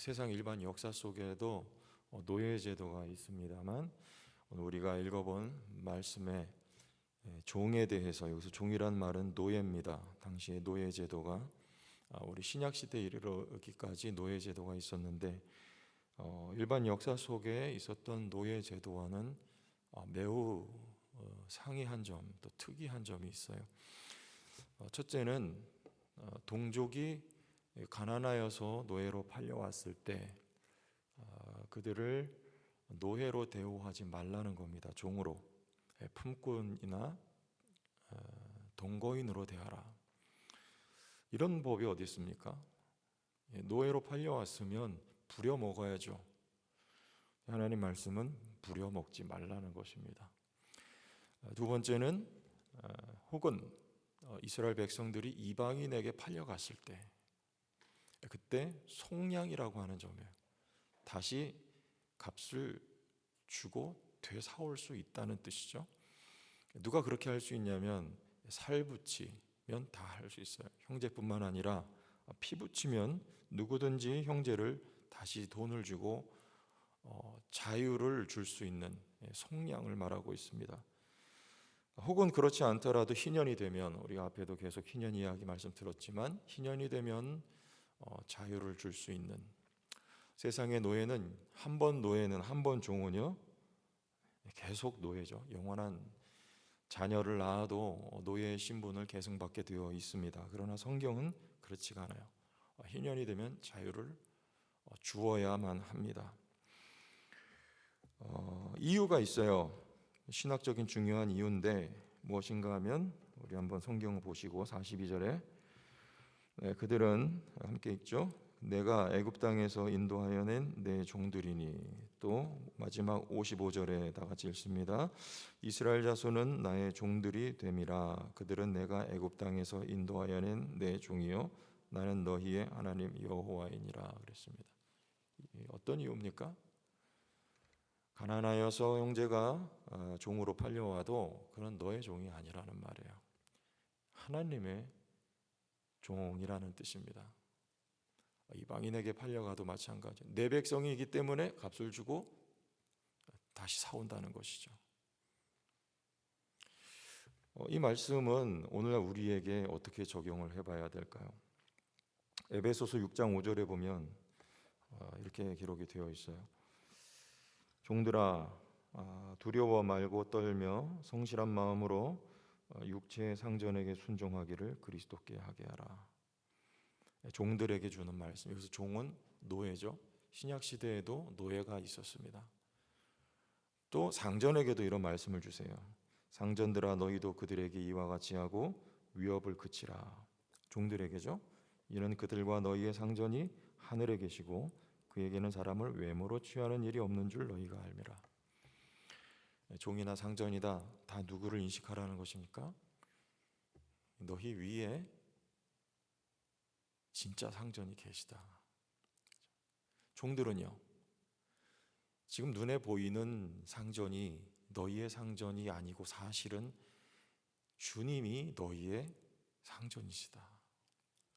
세상 일반 역사 속에도 어, 노예 제도가 있습니다만 오늘 우리가 읽어본 말씀에 예, 종에 대해서 여기서 종이란 말은 노예입니다. 당시에 노예 제도가 아, 우리 신약 시대 이르기까지 노예 제도가 있었는데 어, 일반 역사 속에 있었던 노예 제도와는 아, 매우 어, 상이한 점, 또 특이한 점이 있어요. 어, 첫째는 어, 동족이 가난하여서 노예로 팔려왔을 때 아, 그들을 노예로 대우하지 말라는 겁니다. 종으로 예, 품꾼이나 어, 동거인으로 대하라. 이런 법이 어디 있습니까? 예, 노예로 팔려왔으면 부려 먹어야죠. 하나님 말씀은 부려 먹지 말라는 것입니다. 아, 두 번째는 아, 혹은 어, 이스라엘 백성들이 이방인에게 팔려갔을 때 그때 속량이라고 하는 점이에요. 다시 값을 주고 되사올 수 있다는 뜻이죠. 누가 그렇게 할 수 있냐면 살 붙이면 다 할 수 있어요. 형제뿐만 아니라 피 붙이면 누구든지 형제를 다시 돈을 주고 어, 자유를 줄 수 있는 예, 속량을 말하고 있습니다. 혹은 그렇지 않더라도 희년이 되면 우리가 앞에도 계속 희년 이야기 말씀 들었지만 희년이 되면 어, 자유를 줄 수 있는 세상의 노예는 한 번 노예는 한 번 종은요 계속 노예죠 영원한 자녀를 낳아도 노예의 신분을 계승받게 되어 있습니다. 그러나 성경은 그렇지가 않아요. 어, 희년이 되면 자유를 어, 주어야만 합니다. 어, 이유가 있어요. 신학적인 중요한 이유인데 무엇인가 하면 우리 한번 성경을 보시고 42절에 네, 그들은 함께 읽죠. 내가 애굽 땅에서 인도하여 낸 내 종들이니 또 마지막 55절에 다 같이 읽습니다. 이스라엘 자손은 나의 종들이 됨이라 그들은 내가 애굽 땅에서 인도하여 낸 내 종이요 나는 너희의 하나님 여호와이니라 그랬습니다. 어떤 이유입니까? 가난하여서 형제가 어, 종으로 팔려와도 그는 너의 종이 아니라는 말이에요. 하나님의 종이라는 뜻입니다. 이방인에게 팔려가도 마찬가지. 내 백성이기 때문에 값을 주고 다시 사온다는 것이죠. 어, 이 말씀은 오늘날 우리에게 어떻게 적용을 해봐야 될까요? 에베소서 6장 5절에 보면 어, 이렇게 기록이 되어 있어요. 종들아 아, 두려워 말고 떨며 성실한 마음으로 어, 육체의 상전에게 순종하기를 그리스도께 하게 하라. 종들에게 주는 말씀. 여기서 종은 노예죠. 신약 시대에도 노예가 있었습니다. 또 상전에게도 이런 말씀을 주세요. 상전들아 너희도 그들에게 이와 같이 하고 위협을 그치라. 종들에게죠. 이는 그들과 너희의 상전이 하늘에 계시고 그에게는 사람을 외모로 취하는 일이 없는 줄 너희가 알미라. 종이나 상전이다 다 누구를 인식하라는 것입니까? 너희 위에 진짜 상전이 계시다. 종들은요. 지금 눈에 보이는 상전이 너희의 상전이 아니고 사실은 주님이 너희의 상전이시다.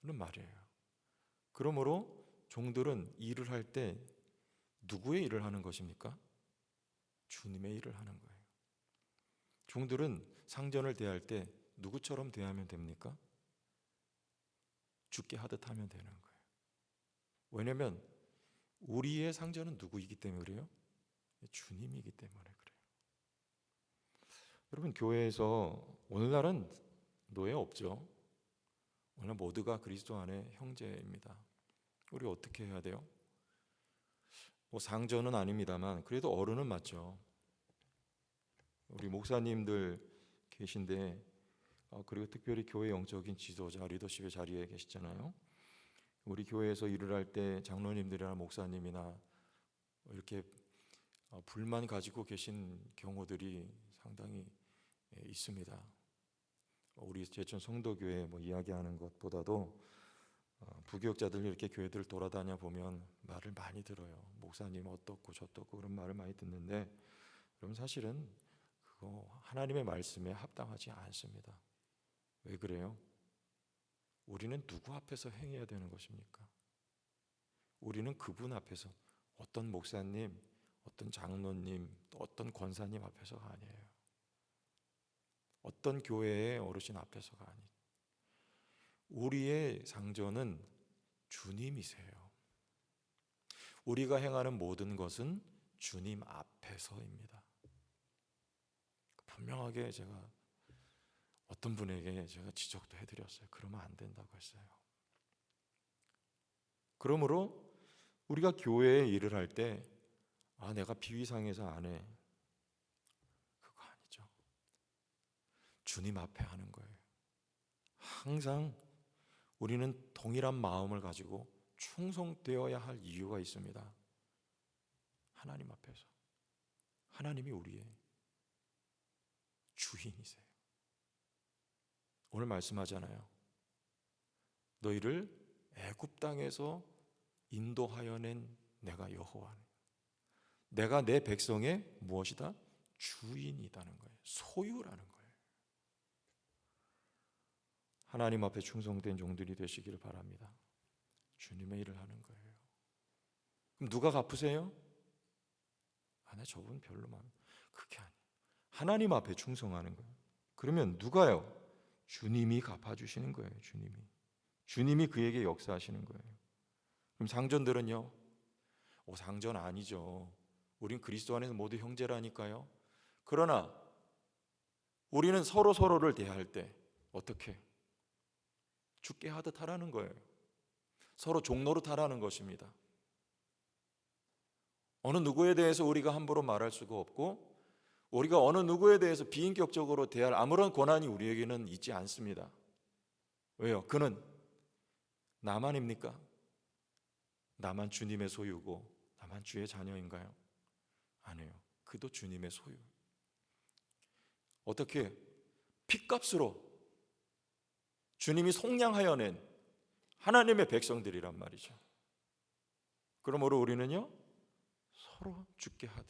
그런 말이에요. 그러므로 종들은 일을 할 때 누구의 일을 하는 것입니까? 주님의 일을 하는 거예요. 종들은 상전을 대할 때 누구처럼 대하면 됩니까? 죽게 하듯 하면 되는 거예요. 왜냐하면 우리의 상전은 누구이기 때문에 그래요? 주님이기 때문에 그래요. 여러분 교회에서 오늘날은 노예 없죠. 오늘 모두가 그리스도 안에 형제입니다. 우리 어떻게 해야 돼요? 뭐 상전은 아닙니다만 그래도 어른은 맞죠. 우리 목사님들 계신데 어, 그리고 특별히 교회 영적인 지도자 리더십의 자리에 계시잖아요. 우리 교회에서 일을 할 때 장로님들이나 목사님이나 이렇게 어, 불만 가지고 계신 경우들이 상당히 예, 있습니다. 우리 제천 성도교회 뭐 이야기하는 것보다도 어, 부교육자들 이렇게 교회들을 돌아다녀 보면 말을 많이 들어요. 목사님 어떻고 저떻고 그런 말을 많이 듣는데 여러분 사실은 그거 하나님의 말씀에 합당하지 않습니다. 왜 그래요? 우리는 누구 앞에서 행해야 되는 것입니까? 우리는 그분 앞에서 어떤 목사님, 어떤 장로님, 또 어떤 권사님 앞에서가 아니에요. 어떤 교회의 어르신 앞에서가 아니. 우리의 상전은 주님이세요. 우리가 행하는 모든 것은 주님 앞에서입니다. 분명하게 제가 어떤 분에게 제가 지적도 해드렸어요. 그러면 안 된다고 했어요. 그러므로 우리가 교회에 일을 할 때, 아, 내가 비위상해서 안 해. 그거 아니죠. 주님 앞에 하는 거예요. 항상 우리는 동일한 마음을 가지고 충성되어야 할 이유가 있습니다. 하나님 앞에서. 하나님이 우리의 주인이세요. 오늘 말씀하잖아요. 너희를 애굽 땅에서 인도하여 낸 내가 여호와는 내가 내 백성의 무엇이다? 주인이라는 거예요. 소유라는 거예요. 하나님 앞에 충성된 종들이 되시기를 바랍니다. 주님의 일을 하는 거예요. 그럼 누가 갚으세요? 아, 나 저분 별로만. 그게 아니에요. 하나님 앞에 충성하는 거예요. 그러면 누가요? 주님이 갚아주시는 거예요. 주님이. 주님이 그에게 역사하시는 거예요. 그럼 상전들은요? 오, 상전 아니죠. 우린 그리스도 안에서 모두 형제라니까요. 그러나 우리는 서로 서로를 대할 때 어떻게 죽게 하듯 하라는 거예요. 서로 종로로 하라는 것입니다. 어느 누구에 대해서 우리가 함부로 말할 수가 없고 우리가 어느 누구에 대해서 비인격적으로 대할 아무런 권한이 우리에게는 있지 않습니다. 왜요? 그는 나만입니까? 나만 주님의 소유고 나만 주의 자녀인가요? 아니에요. 그도 주님의 소유. 어떻게 핏값으로 주님이 속량하여 낸 하나님의 백성들이란 말이죠. 그러므로 우리는요 서로 죽게 하듯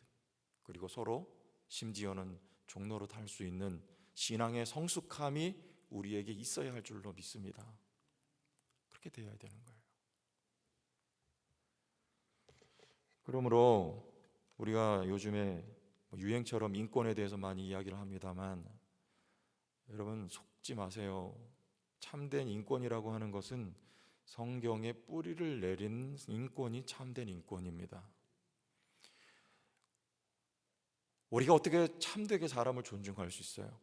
그리고 서로 심지어는 종로로 탈 수 있는 신앙의 성숙함이 우리에게 있어야 할 줄로 믿습니다. 그렇게 되어야 되는 거예요. 그러므로 우리가 요즘에 뭐 유행처럼 인권에 대해서 많이 이야기를 합니다만 여러분 속지 마세요. 참된 인권이라고 하는 것은 성경에 뿌리를 내린 인권이 참된 인권입니다. 우리가 어떻게 참되게 사람을 존중할 수 있어요?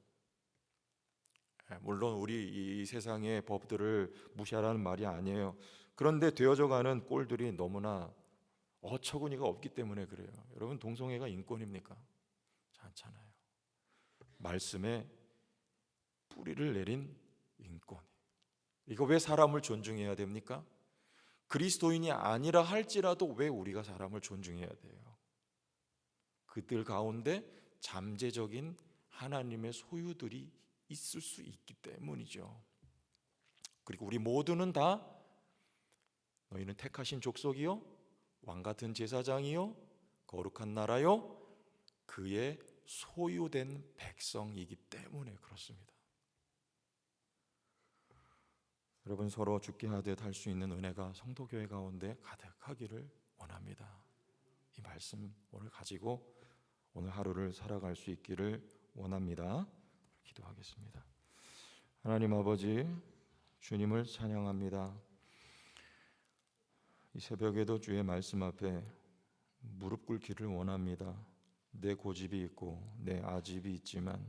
예, 물론 우리 이 세상의 법들을 무시하라는 말이 아니에요. 그런데 되어져가는 꼴들이 너무나 어처구니가 없기 때문에 그래요. 여러분 동성애가 인권입니까? 않잖아요. 말씀에 뿌리를 내린 인권. 이거 왜 사람을 존중해야 됩니까? 그리스도인이 아니라 할지라도 왜 우리가 사람을 존중해야 돼요? 그들 가운데 잠재적인 하나님의 소유들이 있을 수 있기 때문이죠. 그리고 우리 모두는 다 너희는 택하신 족속이요 왕 같은 제사장이요 거룩한 나라요 그의 소유된 백성이기 때문에 그렇습니다. 여러분 서로 죽게 하듯 할 수 있는 은혜가 성도 교회 가운데 가득하기를 원합니다. 이 말씀 오늘 가지고 오늘 하루를 살아갈 수 있기를 원합니다. 기도하겠습니다. 하나님 아버지 주님을 찬양합니다. 이 새벽에도 주의 말씀 앞에 무릎 꿇기를 원합니다. 내 고집이 있고 내 아집이 있지만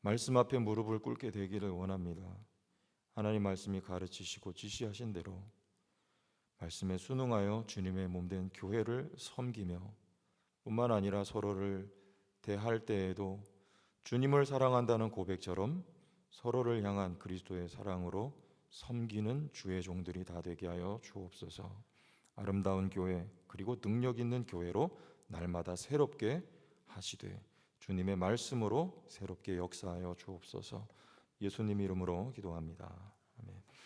말씀 앞에 무릎을 꿇게 되기를 원합니다. 하나님 말씀이 가르치시고 지시하신 대로 말씀에 순응하여 주님의 몸된 교회를 섬기며 뿐만 아니라 서로를 대할 때에도 주님을 사랑한다는 고백처럼 서로를 향한 그리스도의 사랑으로 섬기는 주의 종들이 다 되게 하여 주옵소서. 아름다운 교회 그리고 능력 있는 교회로 날마다 새롭게 하시되 주님의 말씀으로 새롭게 역사하여 주옵소서. 예수님 이름으로 기도합니다.